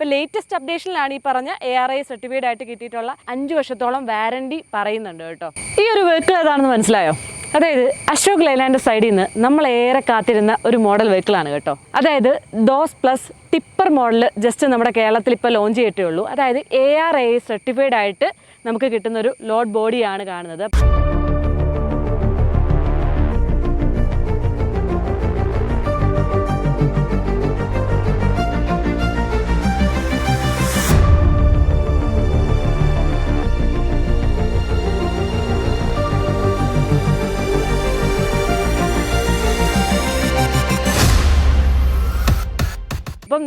ഇപ്പോൾ ലേറ്റസ്റ്റ് അപ്ഡേഷനിലാണ് ഈ പറഞ്ഞ എ ആർ ഐ സർട്ടിഫൈഡ് ആയിട്ട് കിട്ടിയിട്ടുള്ള അഞ്ച് വർഷത്തോളം വാരണ്ടി പറയുന്നുണ്ട് കേട്ടോ. ഈ ഒരു വെഹിക്കിൾ ഏതാണെന്ന് മനസ്സിലായോ? അതായത് അശോക് ലൈലാൻഡ് സൈഡിൽ നിന്ന് നമ്മൾ ഏറെ കാത്തിരുന്ന ഒരു മോഡൽ വെഹിക്കിളാണ് കേട്ടോ. അതായത് Dost plus tipper model just നമ്മുടെ കേരളത്തിൽ ഇപ്പോൾ ലോഞ്ച് ചെയ്തിട്ടേ ഉള്ളൂ. അതായത് എ ആർ ഐ സർട്ടിഫൈഡ് ആയിട്ട് നമുക്ക് കിട്ടുന്ന ഒരു ലോഡ് ബോഡിയാണ് കാണുന്നത്.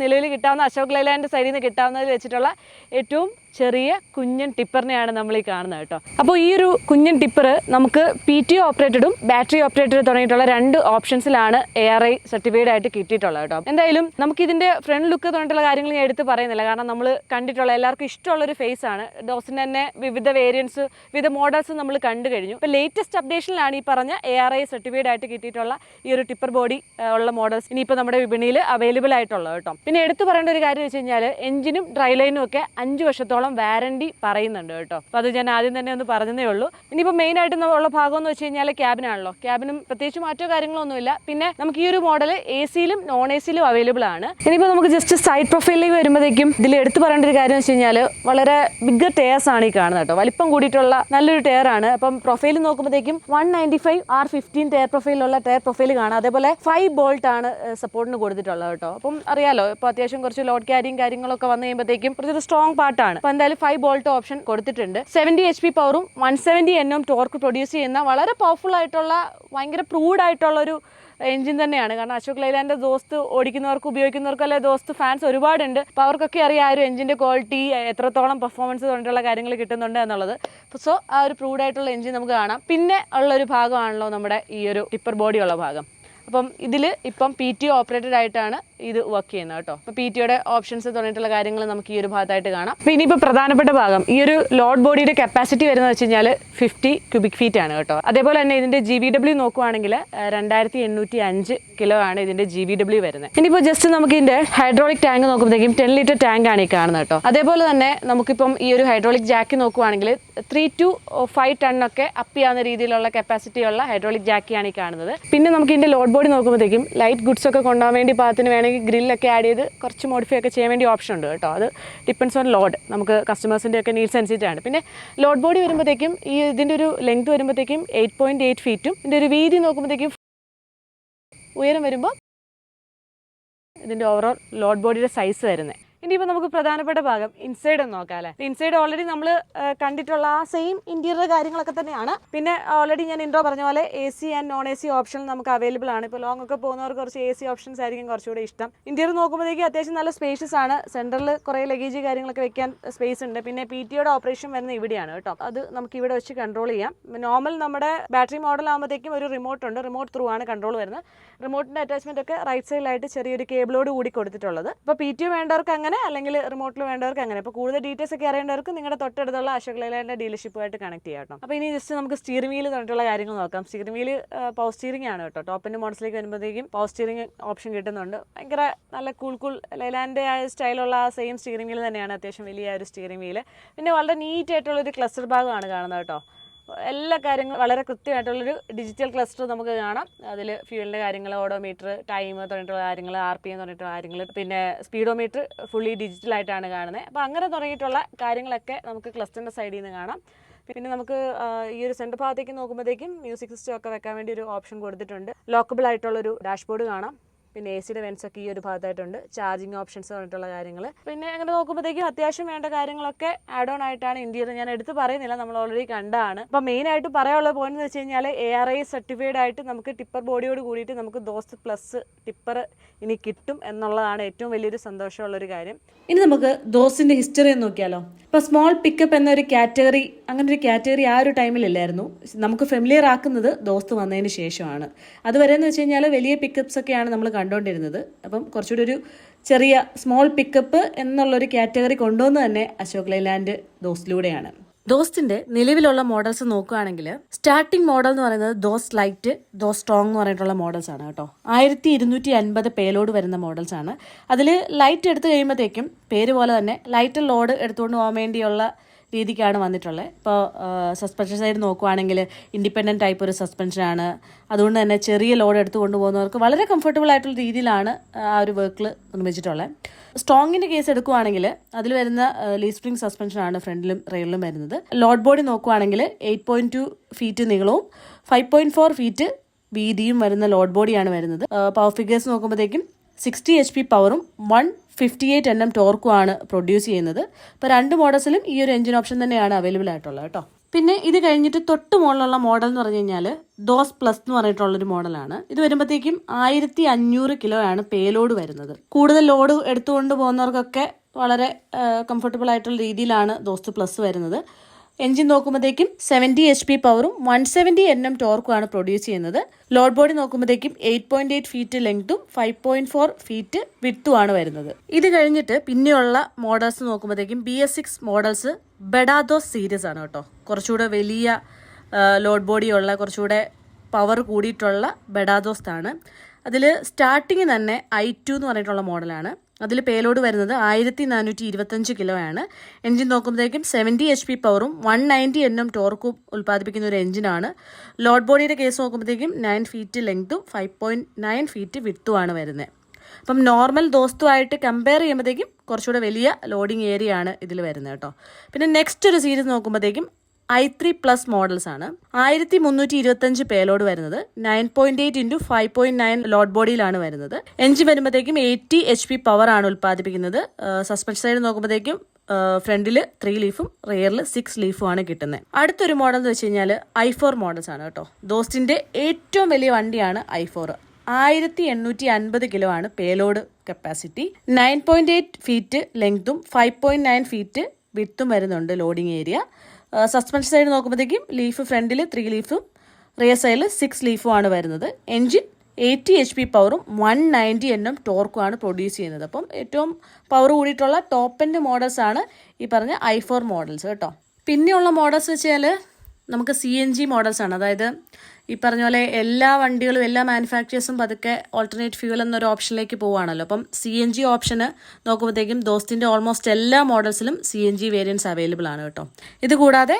നിലവിൽ കിട്ടാവുന്ന അശോക് ലൈലാൻഡ് സൈഡിൽ നിന്ന് കിട്ടാവുന്നതിൽ വെച്ചിട്ടുള്ള ഏറ്റവും ചെറിയ കുഞ്ഞൻ ടിപ്പറിനെയാണ് നമ്മൾ ഈ കാണുന്നത് കേട്ടോ. അപ്പോൾ ഈ ഒരു കുഞ്ഞൻ ടിപ്പർ നമുക്ക് പി ടി ഓപ്പറേറ്റഡും ബാറ്ററി ഓപ്പറേറ്റഡ് തുടങ്ങിയിട്ടുള്ള രണ്ട് ഓപ്ഷൻസിലാണ് എ ആർ ഐ സർട്ടിഫൈഡ് ആയിട്ട് കിട്ടിയിട്ടുള്ളത് കേട്ടോ. എന്തായാലും നമുക്ക് ഇതിന്റെ ഫ്രണ്ട് ലുക്ക് തുടങ്ങിയിട്ടുള്ള കാര്യങ്ങൾ ഞാൻ എടുത്ത് പറയുന്നില്ല. കാരണം നമ്മൾ കണ്ടിട്ടുള്ള എല്ലാവർക്കും ഇഷ്ടമുള്ള ഒരു ഫേസ് ആണ്. ഡോസിന്റെ തന്നെ വിവിധ വേരിയൻസ് വിവിധ മോഡൽസ് നമ്മൾ കണ്ടു കഴിഞ്ഞു. ഇപ്പോൾ ലേറ്റസ്റ്റ് അപ്ഡേഷനിലാണ് ഈ പറഞ്ഞ എ ആർ ഐ സർട്ടിഫൈഡ് ആയിട്ട് കിട്ടിയിട്ടുള്ള ഈ ഒരു ടിപ്പർ ബോഡി ഉള്ള മോഡൽസ് ഇനിയിപ്പോൾ നമ്മുടെ വിപണിയിൽ അവൈലബിൾ ആയിട്ടുള്ളത് കേട്ടോ. പിന്നെ എടുത്തു പറയേണ്ട ഒരു കാര്യം വെച്ച് കഴിഞ്ഞാൽ എഞ്ചിനും ഡ്രൈ ലൈനും ഒക്കെ അഞ്ച് വർഷത്തോളം വാറണ്ടി പറയുന്നുണ്ട് കേട്ടോ. അപ്പോൾ അത് ഞാൻ ആദ്യം തന്നെ ഒന്ന് പറഞ്ഞതേ ഉള്ളൂ. ഇനിയിപ്പോൾ മെയിൻ ആയിട്ട് ഉള്ള ഭാഗം എന്ന് വെച്ച് കഴിഞ്ഞാൽ ക്യാബിനാണല്ലോ ക്യാബിനും പ്രത്യേകിച്ച് മാറ്റോ കാര്യങ്ങളൊന്നുമില്ല. പിന്നെ നമുക്ക് ഈ ഒരു മോഡൽ എ സിയിലും നോൺ എ സിയിലും അവൈലബിൾ ആണ്. ഇനിയിപ്പോൾ നമുക്ക് ജസ്റ്റ് സൈഡ് പ്രൊഫൈലിലേക്ക് വരുമ്പോഴത്തേക്കും ഇതിൽ എടുത്തു പറയേണ്ട ഒരു കാര്യം വെച്ച് കഴിഞ്ഞാൽ വളരെ ബിഗർ ടയർസ് ആണ് ഈ കാണുന്നത് കേട്ടോ. വലിപ്പം കൂടിയിട്ടുള്ള നല്ലൊരു ടയർ ആണ്. അപ്പം പ്രൊഫൈൽ നോക്കുമ്പോഴത്തേക്കും one ninety five R fifteen tyre പ്രൊഫൈലുള്ള tyre profile കാണാം. അതേപോലെ ഫൈവ് ബോൾട്ട് ആണ് സപ്പോർട്ടിന് കൊടുത്തിട്ടുള്ളത് കേട്ടോ. അപ്പം അറിയാലോ ഇപ്പോൾ അത്യാവശ്യം കുറച്ച് ലോഡ് ക്യാരിയും കാര്യങ്ങളൊക്കെ വന്നു കഴിയുമ്പോഴത്തേക്കും കുറച്ചൊരു സ്ട്രോങ് പാർട്ടാണ് അപ്പോൾ എന്തായാലും ഫൈവ് ബോൾട്ട് ഓപ്ഷൻ കൊടുത്തിട്ടുണ്ട്. സെവന്റി എച്ച് പി പവറും one seventy N M torque produce ചെയ്യുന്ന വളരെ പവർഫുൾ ആയിട്ടുള്ള ഭയങ്കര പ്രൂഡ് ആയിട്ടുള്ള ഒരു എഞ്ചിൻ തന്നെയാണ്. കാരണം അശോക് ലൈലാന്റെ ദോസ്ത് ഓടിക്കുന്നവർക്ക് ഉപയോഗിക്കുന്നവർക്കും അല്ലെ ദോസ്ത് ഫാൻസ് ഒരുപാടുണ്ട്. അപ്പോൾ അവർക്കൊക്കെ അറിയാം ആ ഒരു എഞ്ചിന്റെ ക്വാളിറ്റി എത്രത്തോളം പെർഫോമൻസ് കൊണ്ടുള്ള കാര്യങ്ങൾ കിട്ടുന്നുണ്ട് എന്നുള്ളത്. സോ ആ ഒരു പ്രൂഡായിട്ടുള്ള എഞ്ചിൻ നമുക്ക് കാണാം. പിന്നെ ഉള്ളൊരു ഭാഗമാണല്ലോ നമ്മുടെ ഈ ഒരു ടിപ്പർ ബോഡി ഉള്ള ഭാഗം. അപ്പം ഇതിൽ ഇപ്പം പി ടി ഓപ്പറേറ്റഡ് ആയിട്ടാണ് ഇത് വർക്ക് ചെയ്യുന്നത് കേട്ടോ. അപ്പോൾ പി ടിയുടെ ഓപ്ഷൻസ് തുടങ്ങിയിട്ടുള്ള കാര്യങ്ങൾ നമുക്ക് ഈ ഒരു ഭാഗത്തായിട്ട് കാണാം. പിന്നെ ഇനിയിപ്പോൾ പ്രധാനപ്പെട്ട ഭാഗം ഈ ഒരു ലോഡ് ബോഡിയുടെ കപ്പാസിറ്റി വരുന്നത് വെച്ച് കഴിഞ്ഞാൽ ഫിഫ്റ്റി ക്യൂബിക് ഫീറ്റ് ആണ് കേട്ടോ. അതേപോലെ തന്നെ ഇതിന്റെ ജി വി ഡബ്ല്യൂ നോക്കുവാണെങ്കിൽ രണ്ടായിരത്തി എണ്ണൂറ്റി അഞ്ച് കിലോ ആണ് ഇതിന്റെ ജി വി ഡബ്ല്യൂ വരുന്നത്. ഇനിയിപ്പോൾ ജസ്റ്റ് നമുക്ക് ഇതിന്റെ ഹൈഡ്രോളിക് ടാങ്ക് നോക്കുമ്പോഴത്തേക്കും ടെൻ ലിറ്റർ ടാങ്ക് ആണ് ഈ കാണുന്നത് കേട്ടോ. അതേപോലെ തന്നെ നമുക്കിപ്പം ഈ ഒരു ഹൈഡ്രോളിക് ജാക്ക് നോക്കുവാണെങ്കിൽ ത്രീ ടു ഫൈവ് ടണ്ണൊക്കെ അപ്പ് ചെയ്യാവുന്ന രീതിയിലുള്ള കപ്പാസിറ്റിയുള്ള ഹൈഡ്രോളിക് ജാക്കിയാണ് ഈ കാണുന്നത്. പിന്നെ നമുക്ക് ഇതിന്റെ ലോഡ് ബോഡി നോക്കുമ്പോഴത്തേക്കും ലൈറ്റ് ഗുഡ്സ് ഒക്കെ കൊണ്ടുപോകാൻ വേണ്ടി പാകത്തിന് വേണമെങ്കിൽ ഗ്രില്ലൊക്കെ ആഡ് ചെയ്ത് കുറച്ച് മോഡിഫൈ ഒക്കെ ചെയ്യാൻ വേണ്ടി ഓപ്ഷൻ ഉണ്ട് കേട്ടോ. അത് ഡിപ്പെൻസ് ഓൺ ലോഡ് നമുക്ക് കസ്റ്റമേഴ്സിന്റെ ഒക്കെ നീഡ്സ് അനുസരിച്ചാണ് പിന്നെ ലോഡ് ബോഡി വരുമ്പോഴത്തേക്കും ഈ ഇതിന്റെ ഒരു ലെങ്ത് വരുമ്പോഴത്തേക്കും എയ്റ്റ് പോയിന്റ് എയ്റ്റ് ഫീറ്റും ഇതിന്റെ ഒരു വീതി നോക്കുമ്പോഴത്തേക്കും ഉയരം വരുമ്പോൾ ഇതിന്റെ ഓവറോൾ ലോഡ് ബോഡിയുടെ സൈസ് വരുന്നത് ഇനിയിപ്പോൾ നമുക്ക് പ്രധാനപ്പെട്ട ഭാഗം ഇൻസൈഡ് ഒന്ന് നോക്കാം അല്ലേ? ഇൻസൈഡ് ഓൾറെഡി നമ്മൾ കണ്ടിട്ടുള്ള ആ സെയിം ഇന്റീരിയർ കാര്യങ്ങളൊക്കെ തന്നെയാണ്. പിന്നെ ഓൾറെഡി ഞാൻ ഇൻട്രോ പറഞ്ഞ പോലെ A C and non A C option നമുക്ക് അവൈലബിൾ ആണ്. ഇപ്പോൾ ലോങ് ഒക്കെ പോകുന്നവർക്ക് കുറച്ച് എ സി ഓപ്ഷൻസ് ആയിരിക്കും കുറച്ചുകൂടി ഇഷ്ടം. ഇന്റീരിയർ നോക്കുമ്പോഴത്തേക്ക് അത്യാവശ്യം നല്ല സ്പേഷ്യസ് ആണ്. സെന്ററിൽ കുറേ ലഗേജ് കാര്യങ്ങളൊക്കെ വെക്കാൻ സ്പേസ് ഉണ്ട്. പിന്നെ പി ടിയുടെ ഓപ്പറേഷൻ വരുന്ന ഇവിടെയാണ് കേട്ടോ. അത് നമുക്ക് ഇവിടെ വെച്ച് കൺട്രോൾ ചെയ്യാം. നോർമൽ നമ്മുടെ ബാറ്ററി മോഡൽ ആകുമ്പോഴത്തേക്കും ഒരു റിമോട്ട് ഉണ്ട്. റിമോട്ട് ത്രൂ ആണ് കൺട്രോൾ വരുന്നത്. റിമോട്ടിന്റെ അറ്റാച്ച്മെന്റ് ഒക്കെ റൈറ്റ് സൈഡിലായിട്ട് ചെറിയൊരു കേബിളോട് കൂടി കൊടുത്തിട്ടുള്ളത്. ഇപ്പോൾ പി ടി വേണ്ടവർക്ക് അങ്ങനെ അല്ലെങ്കിൽ റിമോട്ടിൽ വേണ്ടവർക്ക് അങ്ങനെ. അപ്പോൾ കൂടുതൽ ഡീറ്റെയിൽസ് ഒക്കെ അറിയേണ്ടവർക്ക് നിങ്ങളുടെ തൊട്ടടുത്തുള്ള അശോക് ലൈലാൻഡ് ഡീലർഷിപ്പുമായിട്ട് കണക്ട് ചെയ്യാം കേട്ടോ. അപ്പോൾ ഇനി ജസ്റ്റ് നമുക്ക് സ്റ്റിയറിംഗ് വീൽ തന്നിട്ടുള്ള കാര്യങ്ങൾ നോക്കാം. സ്റ്റിയറിംഗ് വീൽ പവർ സ്റ്റീറിംഗ് ആണ് കേട്ടോ. ടോപ്പിന്റെ മോഡൽസിലേക്ക് വരുമ്പോഴത്തേക്കും പവർ സ്റ്റീറിംഗ് ഓപ്ഷൻ കിട്ടുന്നുണ്ട്. ഭയങ്കര നല്ല കൂൾ കൂൾ ലൈലാൻഡ് ആ സ്റ്റൈലുള്ള ആ സെയിം സ്റ്റീറിംഗ് വീൽ തന്നെയാണ് അത്യാവശ്യം വലിയ ഒരു സ്റ്റീറിംഗ് വീൽ പിന്നെ വളരെ നീറ്റ് ആയിട്ടുള്ള ഒരു ക്ലസ്റ്റർ ഭാഗമാണ് കാണുന്നത് കേട്ടോ. എല്ലാ കാര്യങ്ങളും വളരെ കൃത്യമായിട്ടുള്ളൊരു ഡിജിറ്റൽ ക്ലസ്റ്റർ നമുക്ക് കാണാം. അതിൽ ഫ്യൂലിന്റെ കാര്യങ്ങൾ ഓഡോമീറ്റർ ടൈം തുടങ്ങിയിട്ടുള്ള കാര്യങ്ങൾ ആർ പി എം തുടങ്ങിയിട്ടുള്ള കാര്യങ്ങൾ പിന്നെ സ്പീഡോമീറ്റർ ഫുള്ളി ഡിജിറ്റൽ ആയിട്ടാണ് കാണുന്നത് അപ്പോൾ അങ്ങനെ തുടങ്ങിയിട്ടുള്ള കാര്യങ്ങളൊക്കെ നമുക്ക് ക്ലസ്റ്ററിന്റെ സൈഡിൽ നിന്ന് കാണാം. പിന്നെ നമുക്ക് ഈ ഒരു സെന്റർ ഭാഗത്തേക്ക് നോക്കുമ്പോഴത്തേക്കും മ്യൂസിക് സിസ്റ്റം ഒക്കെ വെക്കാൻ വേണ്ടി ഒരു ഓപ്ഷൻ കൊടുത്തിട്ടുണ്ട്. ലോക്കബിൾ ആയിട്ടുള്ളൊരു ഡാഷ്ബോർഡ് കാണാം. പിന്നെ എ സിയുടെ വെൻസ് ഒക്കെ ഈ ഒരു ഭാഗത്തായിട്ടുണ്ട്. ചാർജിങ് ഓപ്ഷൻസ് പറഞ്ഞിട്ടുള്ള കാര്യങ്ങൾ പിന്നെ അങ്ങനെ നോക്കുമ്പോഴത്തേക്കും അത്യാവശ്യം വേണ്ട കാര്യങ്ങളൊക്കെ ആഡ് ഓൺ ആയിട്ടാണ് ഇന്ത്യയിൽ ഞാൻ എടുത്ത് പറയുന്നില്ല. നമ്മൾ ഓൾറെഡി കണ്ടാണ്. അപ്പോൾ മെയിൻ ആയിട്ട് പറയാനുള്ള പോയിന്റ് എന്ന് വെച്ച് കഴിഞ്ഞാൽ എ ആർ ഐ സർട്ടിഫൈഡ് ആയിട്ട് നമുക്ക് ടിപ്പർ ബോഡിയോട് കൂടിയിട്ട് നമുക്ക് ദോസ്ത് പ്ലസ് ടിപ്പർ ഇനി കിട്ടും എന്നുള്ളതാണ് ഏറ്റവും വലിയൊരു സന്തോഷമുള്ള ഒരു കാര്യം. ഇനി നമുക്ക് ദോസിന്റെ ഹിസ്റ്ററി നോക്കിയാലോ. ഇപ്പൊ സ്മോൾ പിക്കപ്പ് എന്നൊരു കാറ്റഗറി അങ്ങനെ ഒരു കാറ്റഗറി ആ ഒരു ടൈമിലില്ലായിരുന്നു നമുക്ക് ഫെമിലിയർ ആക്കുന്നത് ദോസ്ത് വന്നതിന് ശേഷമാണ്. അതുവരെ എന്ന് വെച്ച് കഴിഞ്ഞാൽ വലിയ പിക്കപ്സ് ഒക്കെയാണ് നമ്മൾ കണ്ടുകൊണ്ടിരുന്നത് അപ്പം കുറച്ചുകൂടി ഒരു ചെറിയ സ്മോൾ പിക്കപ്പ് എന്നുള്ളൊരു കാറ്റഗറി കൊണ്ടുവന്ന് തന്നെ അശോക് ലൈലാൻഡ് ദോസ്തിലൂടെയാണ്. ദോസ്തിന്റെ നിലവിലുള്ള മോഡൽസ് നോക്കുകയാണെങ്കിൽ സ്റ്റാർട്ടിംഗ് മോഡൽ എന്ന് പറയുന്നത് ദോസ് ലൈറ്റ് ദോസ് സ്ട്രോങ് എന്ന് പറഞ്ഞിട്ടുള്ള മോഡൽസ് ആണ് കേട്ടോ. ആയിരത്തി ഇരുന്നൂറ്റി അൻപത് പേലോഡ് വരുന്ന മോഡൽസ് ആണ്. അതിൽ ലൈറ്റ് എടുത്തു കഴിയുമ്പോഴത്തേക്കും പേര് പോലെ തന്നെ ലൈറ്റ് ലോഡ് എടുത്തുകൊണ്ട് പോകാൻ വേണ്ടിയുള്ള രീതിക്കാണ് വന്നിട്ടുള്ളത്. ഇപ്പോൾ സസ്പെൻഷൻ സൈഡ് നോക്കുവാണെങ്കിൽ ഇൻഡിപെൻഡന്റ് ടൈപ്പ് ഒരു സസ്പെൻഷനാണ് അതുകൊണ്ട് തന്നെ ചെറിയ ലോഡ് എടുത്ത് കൊണ്ടുപോകുന്നവർക്ക് വളരെ കംഫർട്ടബിൾ ആയിട്ടുള്ള രീതിയിലാണ് ആ ഒരു വർക്കിൽ നിർമ്മിച്ചിട്ടുള്ളത്. സ്ട്രോങ്ങിന്റെ കേസ് എടുക്കുവാണെങ്കിൽ അതിൽ വരുന്ന ലീ സ്പ്രിംഗ് സസ്പെൻഷനാണ് ഫ്രണ്ടിലും റെയിലും വരുന്നത്. ലോഡ് ബോഡി നോക്കുവാണെങ്കിൽ എയ്റ്റ് പോയിന്റ് ടു ഫീറ്റ് നീളവും ഫൈവ് പോയിന്റ് ഫോർ ഫീറ്റ് വീതിയും വരുന്ന ലോഡ് ബോഡിയാണ് വരുന്നത്. പവർ ഫിഗേഴ്സ് നോക്കുമ്പോഴത്തേക്കും സിക്സ്റ്റി എച്ച് പി പവറും one fifty eight N M ടോർക്കുമാണ് produce ചെയ്യുന്നത്. ഇപ്പോൾ രണ്ട് മോഡൽസിലും ഈ ഒരു എഞ്ചിൻ ഓപ്ഷൻ തന്നെയാണ് അവൈലബിൾ ആയിട്ടുള്ളത് കേട്ടോ. പിന്നെ ഇത് കഴിഞ്ഞിട്ട് തൊട്ട് മുകളിലുള്ള മോഡൽ എന്ന് പറഞ്ഞു കഴിഞ്ഞാൽ ദോസ് പ്ലസ് എന്ന് പറഞ്ഞിട്ടുള്ളൊരു മോഡലാണ് ഇത് വരുമ്പോഴത്തേക്കും ആയിരത്തി അഞ്ഞൂറ് കിലോ ആണ് പേലോഡ് വരുന്നത്. കൂടുതൽ ലോഡ് എടുത്തുകൊണ്ട് പോകുന്നവർക്കൊക്കെ വളരെ കംഫർട്ടബിൾ ആയിട്ടുള്ള രീതിയിലാണ് ദോസ്ത് പ്ലസ് വരുന്നത്. എഞ്ചിൻ നോക്കുമ്പോഴത്തേക്കും സെവന്റി എച്ച് പി പവറും വൺ സെവന്റി എൻ എം ടോർക്കുമാണ് പ്രൊഡ്യൂസ് ചെയ്യുന്നത്. ലോഡ് ബോഡി നോക്കുമ്പോഴത്തേക്കും എയ്റ്റ് പോയിന്റ് എയ്റ്റ് ഫീറ്റ് ലെങ്തും ഫൈവ് പോയിന്റ് ഫോർ ഫീറ്റ് വിത്തുമാണ് വരുന്നത്. ഇത് കഴിഞ്ഞിട്ട് പിന്നെയുള്ള മോഡൽസ് നോക്കുമ്പോഴത്തേക്കും ബി എസ് സിക്സ് മോഡൽസ് ബെഡാദോസ് സീരീസ് ആണ് കേട്ടോ. കുറച്ചുകൂടെ വലിയ ലോഡ് ബോഡിയുള്ള കുറച്ചുകൂടെ പവർ കൂടിയിട്ടുള്ള ബഡാദോസ് ആണ് അതിൽ സ്റ്റാർട്ടിങ് തന്നെ ഐ ടു എന്ന് പറഞ്ഞിട്ടുള്ള മോഡലാണ് അതിൽ പേലോഡ് വരുന്നത് ആയിരത്തി നാനൂറ്റി ഇരുപത്തഞ്ച് കിലോ ആണ്. എഞ്ചിൻ നോക്കുമ്പോഴത്തേക്കും സെവന്റി എച്ച് പി പവറും വൺ നയന്റി എൻ എം ടോർക്കും ഉൽപ്പാദിപ്പിക്കുന്ന ഒരു എഞ്ചിനാണ് ലോഡ് ബോഡിയുടെ കേസ് നോക്കുമ്പോഴത്തേക്കും നയൻ ഫീറ്റ് ലെങ്ത്തും ഫൈവ് പോയിന്റ് നയൻ ഫീറ്റ് വിത്തുമാണ് വരുന്നത്. അപ്പം നോർമൽ ദോസ്തുമായിട്ട് കമ്പയർ ചെയ്യുമ്പോഴത്തേക്കും കുറച്ചുകൂടെ വലിയ ലോഡിംഗ് ഏരിയ ആണ് ഇതിൽ വരുന്നത് കേട്ടോ. പിന്നെ നെക്സ്റ്റ് ഒരു സീരീസ് നോക്കുമ്പോഴത്തേക്കും ഐ ത്രീ പ്ലസ് മോഡൽസ് ആണ്. ആയിരത്തി മുന്നൂറ്റി ഇരുപത്തഞ്ച് പേലോഡ് വരുന്നത്. Nine point eight into five point nine load ബോഡിയിലാണ് വരുന്നത്. എഞ്ചിൻ വരുമ്പോഴത്തേക്കും എയ്റ്റി എച്ച് പി പവർ ആണ് ഉൽപ്പാദിപ്പിക്കുന്നത്. സസ്പെൻഷൻ സൈഡ് നോക്കുമ്പോഴത്തേക്കും ഫ്രണ്ടിൽ ത്രീ ലീഫും റിയറിൽ സിക്സ് ലീഫും ആണ് കിട്ടുന്നത് അടുത്തൊരു മോഡൽ എന്ന് വെച്ച് കഴിഞ്ഞാൽ ഐ ഫോർ മോഡൽസ് ആണ് കേട്ടോ. ദോസ്റ്റിന്റെ ഏറ്റവും വലിയ വണ്ടിയാണ് ഐ ഫോർ. ആയിരത്തി എണ്ണൂറ്റി അൻപത് കിലോ ആണ് payload capacity nine point eight feet ലെങ്തും five point nine feet വിത്തും വരുന്നുണ്ട് ലോഡിംഗ് ഏരിയ സസ്പെൻഷൻ സൈഡ് നോക്കുമ്പോഴത്തേക്കും ലീഫ് ഫ്രണ്ടിൽ ത്രീ ലീഫും റിയർ സൈഡിൽ സിക്സ് ആണ് വരുന്നത്. എൻജിൻ എയ്റ്റി എച്ച് പി പവറും വൺ നയന്റി എൻ എം ടോർക്കുമാണ് പ്രൊഡ്യൂസ് ചെയ്യുന്നത്. അപ്പം ഏറ്റവും പവർ കൂടിയിട്ടുള്ള ടോപ്പ് എൻഡ് മോഡൽസ് ആണ് ഈ പറഞ്ഞ ഐ ഫോർ മോഡൽസ് കേട്ടോ. പിന്നെയുള്ള മോഡൽസ് വെച്ചാൽ നമുക്ക് സി എൻ ജി മോഡൽസ് ആണ്. അതായത് ഈ പറഞ്ഞ പോലെ എല്ലാ വണ്ടികളും എല്ലാ മാനുഫാക്ചേഴ്സും പതുക്കെ ഓൾട്ടർനേറ്റ് ഫ്യൂൽ എന്നൊരു ഓപ്ഷനിലേക്ക് പോവുകയാണല്ലോ. അപ്പം സി എൻ ജി ഓപ്ഷന് നോക്കുമ്പോഴത്തേക്കും ദോസ്തിന്റെ ഓൾമോസ്റ്റ് എല്ലാ മോഡൽസിലും C N G variants available ആണ് കേട്ടോ. ഇത് കൂടാതെ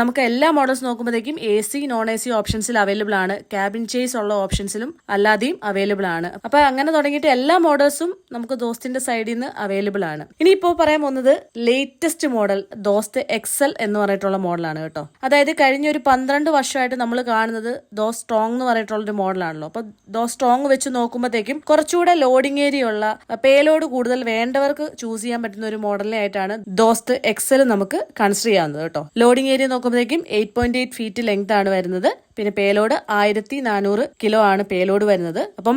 നമുക്ക് എല്ലാ മോഡൽസ് നോക്കുമ്പോഴത്തേക്കും A C non A C ഓപ്ഷൻസിൽ available ആണ്. ക്യാബിൻ ചേസ് ഉള്ള ഓപ്ഷൻസിലും അല്ലാതെയും അവൈലബിൾ ആണ്. അപ്പോൾ അങ്ങനെ തുടങ്ങിയിട്ട് എല്ലാ മോഡൽസും നമുക്ക് ദോസ്തിന്റെ സൈഡിൽ നിന്ന് അവൈലബിൾ ആണ്. ഇനിയിപ്പോൾ പറയാൻ പോകുന്നത് ലേറ്റസ്റ്റ് മോഡൽ ദോസ്ത് എക്സൽ എന്ന് പറഞ്ഞിട്ടുള്ള മോഡലാണ് കേട്ടോ. അതായത് കഴിഞ്ഞ ഒരു പന്ത്രണ്ട് വർഷമായിട്ട് നമ്മൾ കാണുന്നത് ദോ സ്ട്രോങ് എന്ന് പറഞ്ഞിട്ടുള്ള ഒരു മോഡലാണല്ലോ. അപ്പൊ ദോ സ്ട്രോങ് വെച്ച് നോക്കുമ്പോഴത്തേക്കും കുറച്ചുകൂടെ ലോഡിംഗ് ഏരിയ ഉള്ള പേലോഡ് കൂടുതൽ വേണ്ടവർക്ക് ചൂസ് ചെയ്യാൻ പറ്റുന്ന ഒരു മോഡലിനെ ആയിട്ടാണ് ദോസ്ത് എക്സൽ നമുക്ക് കൺസിഡർ ചെയ്യാവുന്നത് കേട്ടോ. ലോഡിംഗ് ഏരിയ നോക്കുമ്പോഴത്തേക്കും eight point eight feet length ആണ് വരുന്നത്. പിന്നെ പേലോഡ് ആയിരത്തി നാനൂറ് കിലോ ആണ് പേലോഡ് വരുന്നത്. അപ്പം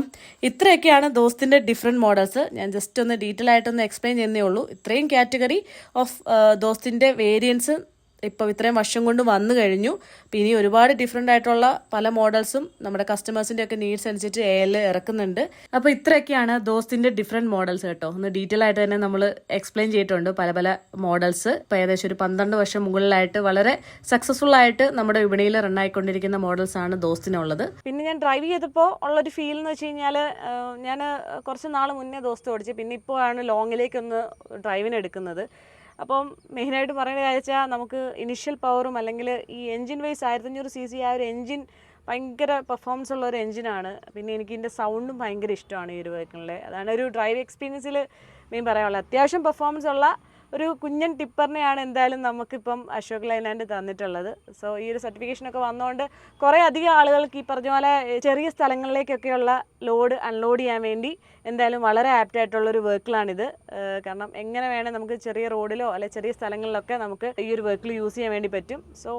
ഇത്രയൊക്കെയാണ് ദോസ്തിന്റെ ഡിഫറെന്റ് മോഡൽസ് ഞാൻ ജസ്റ്റ് ഒന്ന് ഡീറ്റെയിൽ ആയിട്ടൊന്ന് എക്സ്പ്ലെയിൻ ചെയ്യുന്നേ ഉള്ളൂ. ഇത്രയും കാറ്റഗറി ഓഫ് ദോസ്തിന്റെ വേരിയൻസ് ഇപ്പോൾ ഇത്രയും വർഷം കൊണ്ട് വന്നു കഴിഞ്ഞു. അപ്പോൾ ഇനി ഒരുപാട് ഡിഫറെന്റ് ആയിട്ടുള്ള പല മോഡൽസും നമ്മുടെ കസ്റ്റമേഴ്സിന്റെ ഒക്കെ നീഡ്സ് അനുസരിച്ച് എ എൽ ഇറക്കുന്നുണ്ട്. അപ്പോൾ ഇത്രയൊക്കെയാണ് ദോസ്തിന്റെ ഡിഫറെന്റ് മോഡൽസ് കേട്ടോ. ഒന്ന് ഡീറ്റെയിൽ ആയിട്ട് തന്നെ നമ്മൾ എക്സ്പ്ലെയിൻ ചെയ്തിട്ടുണ്ട് പല പല മോഡൽസ് ഇപ്പോൾ ഏകദേശം ഒരു പന്ത്രണ്ട് വർഷം മുകളിലായിട്ട് വളരെ സക്സസ്ഫുൾ ആയിട്ട് നമ്മുടെ വിപണിയിൽ റൺ ആയിക്കൊണ്ടിരിക്കുന്ന മോഡൽസ് ആണ് ദോസ്തിനുള്ളത്. പിന്നെ ഞാൻ ഡ്രൈവ് ചെയ്തപ്പോൾ ഉള്ളൊരു ഫീൽ എന്ന് വെച്ച് കഴിഞ്ഞാൽ ഞാൻ കുറച്ച് നാൾ മുന്നേ ദോസ്ത് ഓടിച്ചു പിന്നെ ഇപ്പോൾ ആണ് ലോങ്ങിലേക്കൊന്ന് ഡ്രൈവിന് എടുക്കുന്നത്. അപ്പം മെയിനായിട്ട് പറയുന്ന കാര്യം വെച്ചാൽ നമുക്ക് ഇനിഷ്യൽ പവറും അല്ലെങ്കിൽ ഈ എൻജിൻ വൈസ് ആയിരത്തഞ്ഞൂറ് സി സി ആ ഒരു എൻജിൻ ഭയങ്കര പെർഫോമൻസ് ഉള്ള ഒരു എൻജിനാണ് പിന്നെ എനിക്ക് ഇതിന്റെ സൗണ്ടും ഭയങ്കര ഇഷ്ടമാണ് ഈ ഒരു വെഹിക്കിളിലെ അതാണ് ഒരു ഡ്രൈവ് എക്സ്പീരിയൻസിൽ മെയിൻ പറയാനുള്ളത്. അത്യാവശ്യം പെർഫോമൻസ് ഉള്ള ഒരു കുഞ്ഞൻ ടിപ്പറിനെയാണ് എന്തായാലും നമുക്കിപ്പം അശോക് ലൈലാൻഡ് തന്നിട്ടുള്ളത്. സോ ഈ ഒരു സർട്ടിഫിക്കേഷൻ ഒക്കെ വന്നതുകൊണ്ട് കുറേ അധികം ആളുകൾക്ക് ഈ പറഞ്ഞ പോലെ ചെറിയ സ്ഥലങ്ങളിലേക്കൊക്കെയുള്ള ലോഡ് അൺലോഡ് ചെയ്യാൻ വേണ്ടി എന്തായാലും വളരെ ആപ്റ്റ് ആയിട്ടുള്ളൊരു വർക്കിലാണിത് കാരണം എങ്ങനെ വേണേൽ നമുക്ക് ചെറിയ റോഡിലോ അല്ലെ ചെറിയ സ്ഥലങ്ങളിലൊക്കെ നമുക്ക് ഈ ഒരു വർക്കിൽ യൂസ് ചെയ്യാൻ വേണ്ടി പറ്റും. സോ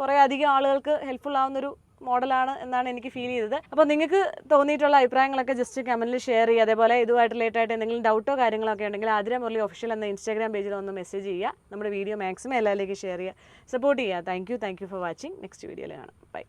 കുറേ അധികം ആളുകൾക്ക് ഹെൽപ്ഫുൾ ആവുന്നൊരു മോഡലാണ് എന്നാണ് എനിക്ക് ഫീൽ ചെയ്തത്. അപ്പോൾ നിങ്ങൾക്ക് തോന്നിയിട്ടുള്ള അഭിപ്രായങ്ങളൊക്കെ ജസ്റ്റ് കമന്റിൽ ഷെയർ ചെയ്യുക. അതേപോലെ ഇതുമായിട്ട് റിലേറ്റ് ആയിട്ട് എന്തെങ്കിലും ഡൗട്ടോ കാര്യങ്ങളൊക്കെ ഉണ്ടെങ്കിൽ ആതിര മുരളി ഒഫീഷ്യൽ എന്ന ഇൻസ്റ്റാഗ്രാം പേജിൽ ഒന്ന് മെസ്സേജ് ചെയ്യുക. നമ്മുടെ വീഡിയോ മാക്സിമം എല്ലാവരിലേക്കും ഷെയർ ചെയ്യുക. സപ്പോർട്ട് ചെയ്യുക. Thank you thank you for watching next വീഡിയോയിൽ കാണാം. ബൈ